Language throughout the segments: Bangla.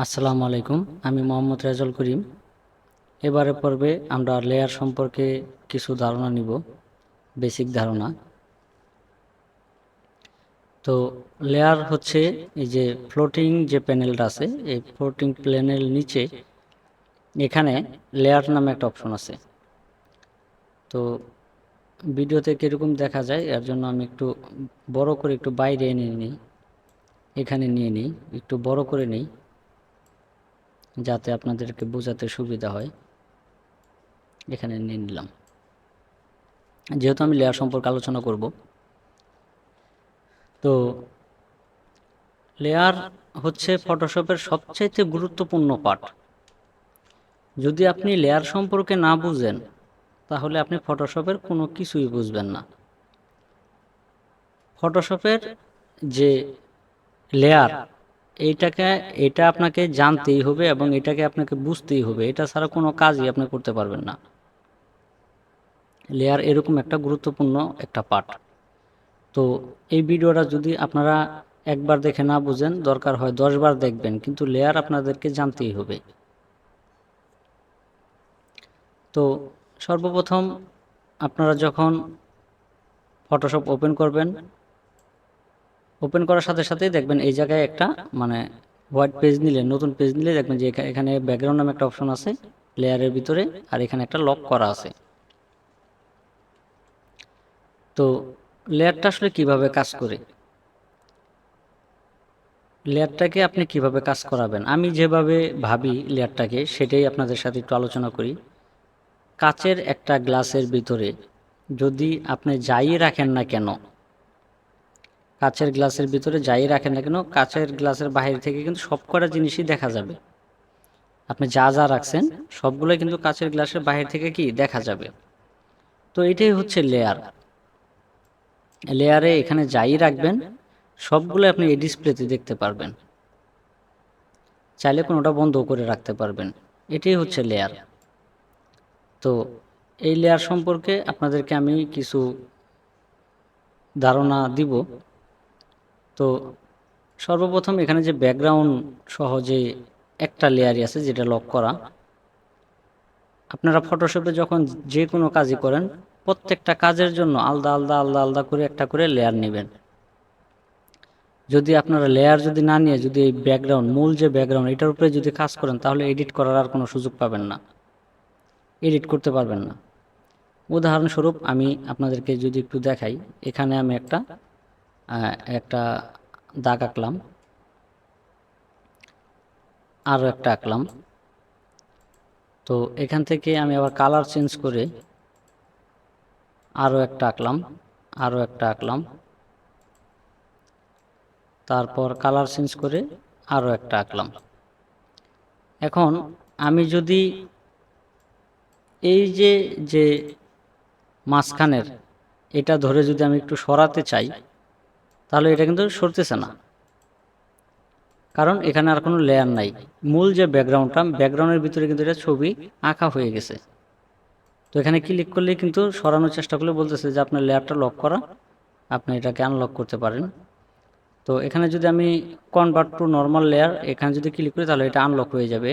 আসসালামু আলাইকুম, আমি মোহাম্মদ রেজাল করিম। এবারে পর্বে আমরা লেয়ার সম্পর্কে কিছু ধারণা নিব বেসিক ধারণা। তো লেয়ার হচ্ছে এই যে ফ্লোটিং যে প্যানেলটা আছে, এই ফ্লোটিং প্যানেল নিচে এখানে লেয়ার নামে একটা অপশন আছে। তো ভিডিওতে কীরকম দেখা যায়, এর জন্য আমি একটু বড় করে একটু বাইরে এনে নিই। এখানে নিয়ে নিই, একটু বড় করে নিই। যাতে আপনাদেরকে বোঝাতে সুবিধা হয়। এখানে নিয়ে নিলাম। যেহেতু আমি লেয়ার সম্পর্কে আলোচনা করব, তো লেয়ার হচ্ছে ফটোশপের সবচাইতে গুরুত্বপূর্ণ পার্ট যদি আপনি লেয়ার সম্পর্কে না বুঝেন, তাহলে আপনি ফটোশপের কোনো কিছুই বুঝবেন না। ফটোশপের যে লেয়ার এইটাকে এটা আপনাকে জানতেই হবে এবং এটাকে আপনাকে বুঝতেই হবে। এটা ছাড়া কোনো কাজই আপনি করতে পারবেন না। লেয়ার এরকম একটা গুরুত্বপূর্ণ একটা পার্ট তো এই ভিডিওটা যদি আপনারা একবার দেখে না বুঝেন, দরকার হয় দশবার দেখবেন, কিন্তু লেয়ার আপনাদেরকে জানতেই হবে। তো সর্বপ্রথম আপনারা যখন ফটোশপ ওপেন করবেন ওপেন করার সাথে সাথেই দেখবেন এই জায়গায় একটা মানে হোয়াইট পেজ নিলে, নতুন পেজ নিলে দেখবেন যে এখানে ব্যাকগ্রাউন্ড নামে একটা অপশন আছে লেয়ারের ভিতরে, আর এখানে একটা লক করা আছে। তো লেয়ারটা আসলে কীভাবে কাজ করে? লেয়ারটাকে আপনি কীভাবে কাজ করাবেন? আমি যেভাবে ভাবি লেয়ারটাকে সেটাই আপনাদের সাথে একটু আলোচনা করি। কাচের একটা গ্লাসের ভিতরে যদি আপনি যাই রাখেন না কেন কাচের গ্লাসের ভিতরে যাই রাখেন না কেন, কাচের গ্লাসের বাইরে থেকে কিন্তু সব কটা জিনিসই দেখা যাবে। আপনি যা যা রাখছেন, সবগুলোই কিন্তু কাচের গ্লাসের বাইরে থেকে কি দেখা যাবে। তো এটাই হচ্ছে লেয়ার লেয়ারে এখানে যাই রাখবেন সবগুলো আপনি এই ডিসপ্লেতে দেখতে পারবেন। চাইলে কোনোটা বন্ধ করে রাখতে পারবেন। এটাই হচ্ছে লেয়ার তো এই লেয়ার সম্পর্কে আপনাদেরকে আমি কিছু ধারণা দিব। তো সর্বপ্রথম এখানে যে ব্যাকগ্রাউন্ড সহ যে একটা লেয়ারই আছে যেটা লক করা, আপনারা ফটোশপে যখন যে কোনো কাজই করেন, প্রত্যেকটা কাজের জন্য আলাদা আলাদা আলাদা আলাদা করে একটা করে লেয়ার নেবেন। যদি আপনারা লেয়ার যদি না নিয়ে যদি এই ব্যাকগ্রাউন্ড মূল যে ব্যাকগ্রাউন্ড এটার উপরে যদি কাজ করেন, তাহলে এডিট করার আর কোনো সুযোগ পাবেন না। এডিট করতে পারবেন না। উদাহরণস্বরূপ আমি আপনাদেরকে যদি একটু দেখাই, এখানে আমি একটা একটা দাগ আঁকলাম। আরও একটা আঁকলাম। তো এখান থেকে আমি আবার কালার চেঞ্জ করে আরও একটা আঁকলাম আরও একটা আঁকলাম। তারপর কালার চেঞ্জ করে আরও একটা আঁকলাম। এখন আমি যদি এই যে যে মাঝখানের, এটা ধরে যদি আমি একটু সরাতে চাই তাহলে এটা কিন্তু সরতেছে না। কারণ এখানে আর কোনো লেয়ার নাই। মূল যে ব্যাকগ্রাউন্ডটা ব্যাকগ্রাউন্ডের ভিতরে কিন্তু এটা ছবি আঁকা হয়ে গেছে। তো এখানে ক্লিক করলে কিন্তু সরানোর চেষ্টা করলে বলতেছে যে আপনার লেয়ারটা লক করা। আপনি এটাকে আনলক করতে পারেন। তো এখানে যদি আমি কনভার্ট টু নর্মাল লেয়ার এখানে যদি ক্লিক করি তাহলে এটা আনলক হয়ে যাবে।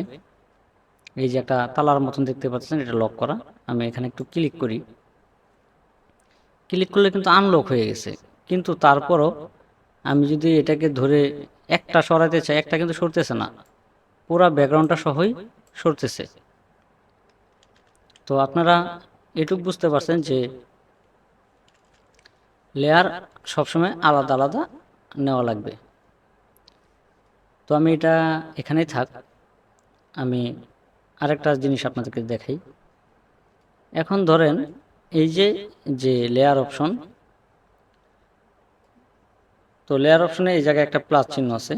এই যে একটা তালার মতন দেখতে পাচ্ছেন, এটা লক করা। আমি এখানে একটু ক্লিক করি। ক্লিক করলে কিন্তু আনলক হয়ে গেছে। কিন্তু তারপরও আমি যদি এটাকে ধরে একটা সরাতে চাই, একটা কিন্তু সরতেছে না। পুরো ব্যাকগ্রাউন্ডটা সহই সরতেছে। তো আপনারা এটুক বুঝতে পারছেন যে লেয়ার সবসময় আলাদা আলাদা নেওয়া লাগবে। তো আমি এটা এখানেই থাক, আমি আরেকটা জিনিস আপনাদেরকে দেখাই। এখন ধরেন এই যে যে লেয়ার অপশন তো লেয়ার অপশনে এই জায়গায় একটা প্লাস চিহ্ন আছে।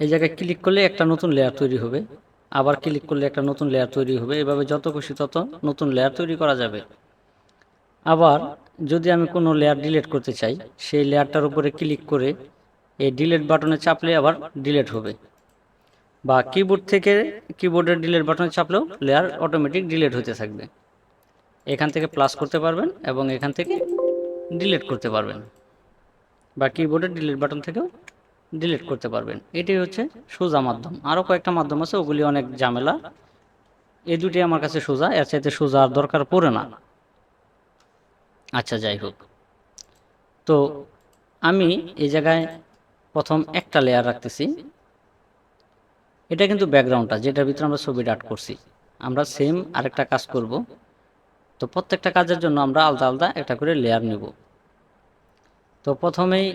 এই জায়গায় ক্লিক করলে একটা নতুন লেয়ার তৈরি হবে। আবার ক্লিক করলে একটা নতুন লেয়ার তৈরি হবে। এভাবে যত খুশি তত নতুন লেয়ার তৈরি করা যাবে। আবার যদি আমি কোনো লেয়ার ডিলিট করতে চাই, সেই লেয়ারটার উপরে ক্লিক করে এই ডিলিট বাটনে চাপলে আবার ডিলিট হবে। বা কিবোর্ড থেকে কিবোর্ডের ডিলিট বাটনে চাপলেও লেয়ার অটোমেটিক ডিলিট হতে থাকবে। এখান থেকে প্লাস করতে পারবেন এবং এখান থেকে ডিলিট করতে পারবেন। বা কিবোর্ডের ডিলিট বাটন থেকেও ডিলিট করতে পারবেন। এটাই হচ্ছে সোজা মাধ্যম। আরও কয়েকটা মাধ্যম আছে, ওগুলি অনেক ঝামেলা। এই দুটি আমার কাছে সোজা, এর চাইতে সোজা আর দরকার পড়ে না। আচ্ছা যাই হোক। তো আমি এই জায়গায় প্রথম একটা লেয়ার রাখতেছি। এটা কিন্তু ব্যাকগ্রাউন্ডটা যেটার ভিতরে আমরা ছবিটা আর্ট করছি। আমরা সেম আরেকটা কাজ করব। তো প্রত্যেকটা কাজের জন্য আমরা আলাদা আলাদা একটা করে লেয়ার নেব। তো প্রথমেই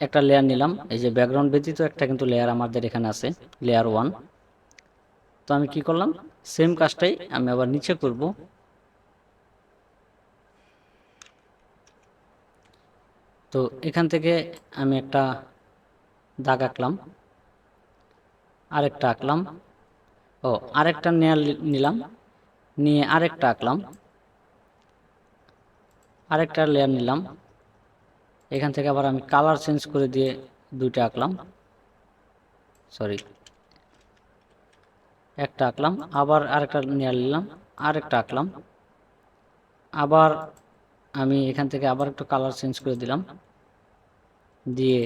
একটা লেয়ার নিলাম। এই যে ব্যাকগ্রাউন্ড ব্যতীত একটা কিন্তু লেয়ার আমাদের এখানে আছে লেয়ার ওয়ান তো আমি কি করলাম? সেম কাজটাই আমি আবার নিচে করব। তো এখান থেকে আমি একটা দাগ আঁকলাম, আরেকটা আঁকলাম, ও, আরেকটা নেয়ার নিলাম, নিয়ে আরেকটা আঁকলাম, আরেকটা লেয়ার নিলাম। এখান থেকে আবার আমি কালার চেঞ্জ করে দিয়ে দুইটা আঁকলাম। সরি একটা আঁকলাম, আবার আরেকটা নেয়ার নিলাম, আরেকটা আঁকলাম। আবার আমি এখান থেকে আবার একটু কালার চেঞ্জ করে দিলাম। দিয়ে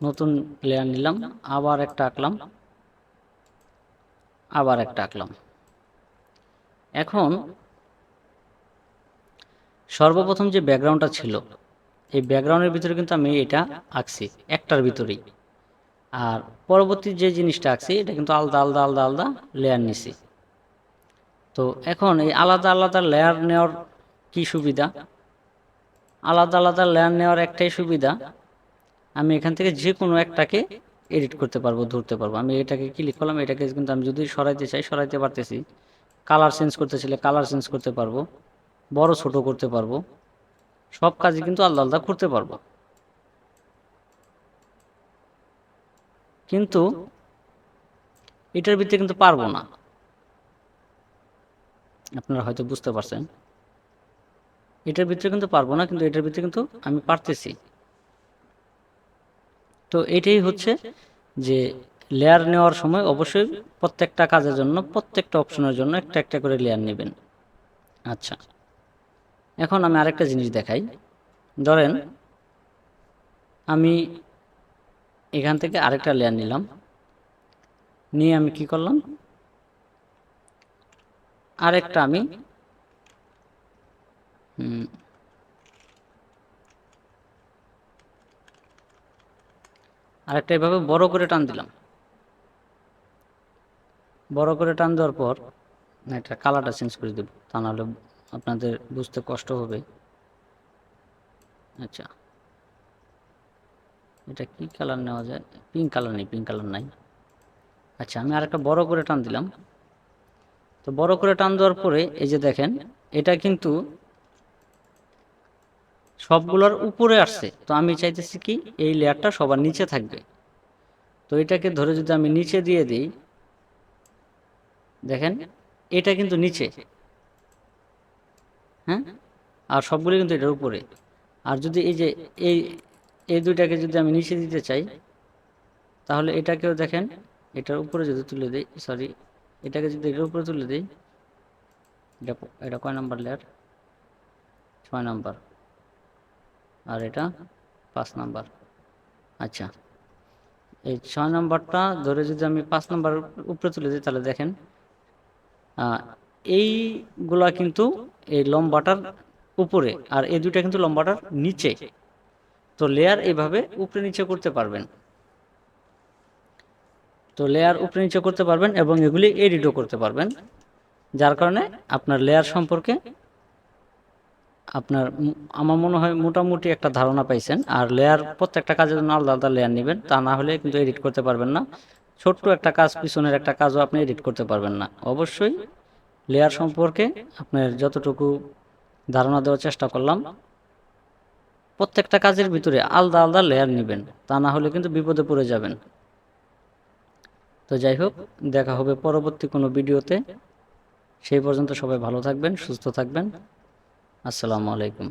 নতুন লেয়ার নিলাম, আবার একটা আঁকলাম, আবার একটা আঁকলাম। এখন সর্বপ্রথম যে ব্যাকগ্রাউন্ডটা ছিল এই ব্যাকগ্রাউন্ডের ভিতরে কিন্তু আমি এটা আঁকছি, একটার ভিতরেই। আর পরবর্তী যে জিনিসটা আঁকছি, এটা কিন্তু আলাদা আলাদা আলাদা আলাদা লেয়ার নিছি। তো এখন এই আলাদা আলাদা লেয়ার নেওয়ার কি সুবিধা? আলাদা আলাদা লেয়ার নেওয়ার একটাই সুবিধা, আমি এখান থেকে যে কোনো একটাকে এডিট করতে পারব, ধরতে পারব। আমি এটাকে ক্লিক করলাম, এটাকে কিন্তু আমি যদি সরাইতে চাই, সরাইতে পারতেছি। কালার চেঞ্জ করতে চাইলে কালার চেঞ্জ করতে পারব, বড়, ছোট করতে পারব। সব কাজই কিন্তু আলাদা আলাদা করতে পারব। কিন্তু এটার ভিতরে কিন্তু পারব না। আপনারা হয়তো বুঝতে পারছেন। এটার ভিতরে কিন্তু পারব না, কিন্তু এটার ভিতরে কিন্তু আমি পারতেছি। তো এটাই হচ্ছে যে লেয়ার নেওয়ার সময় অবশ্যই প্রত্যেকটা কাজের জন্য, প্রত্যেকটা অপশনের জন্য একটা একটা করে লেয়ার নেবেন। আচ্ছা। এখন আমি আরেকটা জিনিস দেখাই। ধরেন, আমি এখান থেকে আরেকটা লেয়ার নিলাম। নিয়ে আমি কি করলাম? আরেকটা আমি আরেকটা এভাবে বড় করে টান দিলাম। বড় করে টান দেওয়ার পর একটা কালারটা চেঞ্জ করে দেব, তা নাহলে আপনাদের বুঝতে কষ্ট হবে। আচ্ছা। এটা কি কালার নেওয়া যায়? পিঙ্ক কালার নেই, পিঙ্ক কালার নাই। আচ্ছা আমি আরেকটা বড় করে টান দিলাম। তো বড় করে টান দেওয়ার পরে এই যে দেখেন, এটা কিন্তু সবগুলোর উপরে আসছে। তো আমি চাইতেছি কি এই লেয়ারটা সবার নিচে থাকবে। তো এটাকে ধরে যদি আমি নিচে দিয়ে দিই, দেখেন, এটা কিন্তু নিচে। হ্যাঁ? আর সবগুলো কিন্তু এটার উপরে। আর যদি এই যে এই এই দুইটাকে যদি আমি নিচে দিতে চাই, তাহলে এটাকেও দেখেন, এটার উপরে যদি তুলে দিই সরি এটাকে যদি এটার উপরে তুলে দিই, এটা এটা কয় নাম্বার লেয়ার ছয় নাম্বার। আর এটা পাঁচ নাম্বার। আচ্ছা এই ছয় নাম্বারটা ধরে যদি আমি পাঁচ নাম্বার উপরে তুলে দিই, তাহলে দেখেন এইগুলা কিন্তু এই লম্বাটার উপরে আর এই দুইটা কিন্তু লম্বাটার নিচে। তো লেয়ার এইভাবে উপরে নিচে করতে পারবেন। তো লেয়ার উপরে নিচে করতে পারবেন এবং এগুলি এডিটও করতে পারবেন। যার কারণে আপনার লেয়ার সম্পর্কে আপনার আমার মনে হয় মোটামুটি একটা ধারণা পাইছেন। আর লেয়ার প্রত্যেকটা কাজের জন্য আলাদা আলাদা লেয়ার নেবেন, তা না হলে কিন্তু এডিট করতে পারবেন না। ছোট্ট একটা কাজ, পিছনের একটা কাজও আপনি এডিট করতে পারবেন না। অবশ্যই লেয়ার সম্পর্কে আপনার যতটুকু ধারণা দেওয়ার চেষ্টা করলাম, প্রত্যেকটা কাজের ভিতরে আলাদা আলাদা লেয়ার নেবেন, তা না হলে কিন্তু বিপদে পড়ে যাবেন। তো যাই হোক, দেখা হবে পরবর্তী কোনো ভিডিওতে। সেই পর্যন্ত সবাই ভালো থাকবেন, সুস্থ থাকবেন। আসসালামু আলাইকুম।